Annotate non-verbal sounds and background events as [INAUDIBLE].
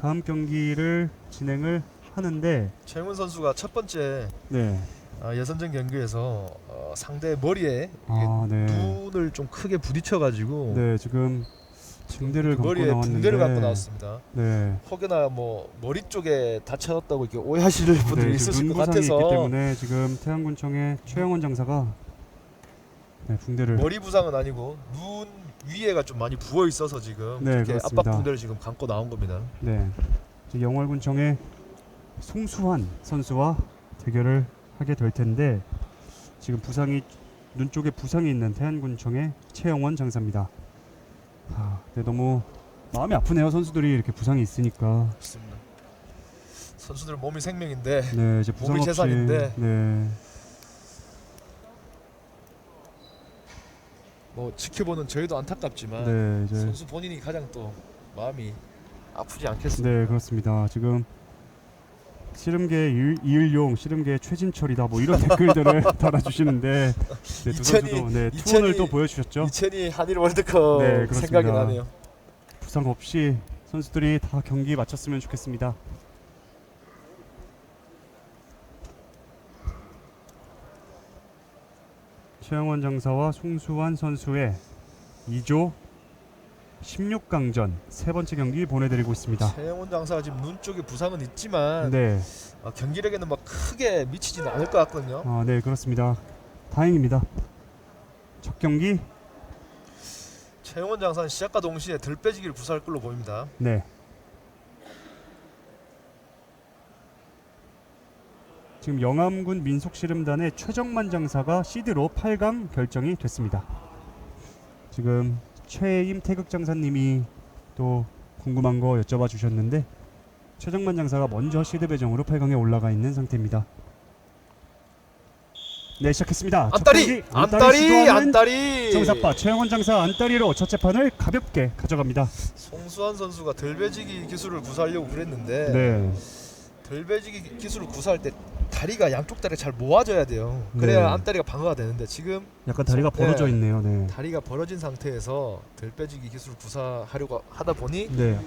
다음 경기를 진행을 하는데 최영훈 선수가 첫 번째 네. 아, 예선전 경기에서 어, 상대 머리에 아, 네. 눈을 좀 크게 부딪혀가지고 네, 지금 붕대를 감고 머리에 나왔는데 붕대를 갖고 나왔습니다. 네. 혹여나 뭐 머리 쪽에 다쳤다고 이렇게 오해하시는 분들이 네, 있으실 것 눈 부상이 같아서 있기 때문에 지금 태양군청의 최영원 장사가 네, 붕대를 머리 부상은 아니고 눈 위에가 좀 많이 부어 있어서 지금 네, 이렇게 그렇습니다. 압박 붕대를 지금 감고 나온 겁니다. 네. 이제 영월군청의 송수환 선수와 대결을 하게 될 텐데 지금 부상이 눈 쪽에 부상이 있는 태안군청의 최영원 장사입니다. 아, 네, 너무 마음이 아프네요. 선수들이 이렇게 부상이 있으니까. 그렇습니다. 선수들 몸이 생명인데 네, 이제 부상 몸이 없이 재산인데. 네. 뭐 지켜보는 저희도 안타깝지만 네, 이제 선수 본인이 가장 또 마음이 아프지 않겠습니까? 네, 그렇습니다. 지금 씨름계 일- 이일용, 씨름계 최진철이다 뭐 이런 [LAUGHS] 댓글들을 달아주시는데 네, 두 이천이- 선수도 네, 이천이- 투혼을 또 보여주셨죠. 이천이 한일 월드컵 네, 그렇습니다. 생각이 나네요. 부상 없이 선수들이 다 경기 마쳤으면 좋겠습니다. 최영원 장사와 송수환 선수의 2조 16강전 세 번째 경기 보내드리고 있습니다. 최영훈 장사가 지금 눈 쪽에 부상은 있지만 네, 어, 경기력에는 막 크게 미치지는 않을 것 같거든요. 아, 네 그렇습니다. 다행입니다. 첫 경기 최영훈 장사는 시작과 동시에 덜 빼지기를 구사할 걸로 보입니다. 네. 지금 영암군 민속씨름단의 최정만 장사가 시드로 8강 결정이 됐습니다. 지금 최임 태극 장사님이 또 궁금한 거 여쭤봐 주셨는데 최정만 장사가 먼저 시드 배정으로 8강에 올라가 있는 상태입니다. 네 시작했습니다. 첫 안따리, 시도하는 안따리. 정사빠 최영원 장사 안따리로 첫째 판을 가볍게 가져갑니다. 송수환 선수가 덜 빼지기 기술을 구사하려고 그랬는데 네. 덜 빼지기 기술을 구사할 때 다리가 양쪽 다리가 잘 모아져야 돼요. 그래야 네. 안다리가 방어가 되는데 지금 약간 다리가 네. 벌어져 있네요. 네. 다리가 벌어진 상태에서 덜 빼지기 기술을 구사하려고 하다 보니 네.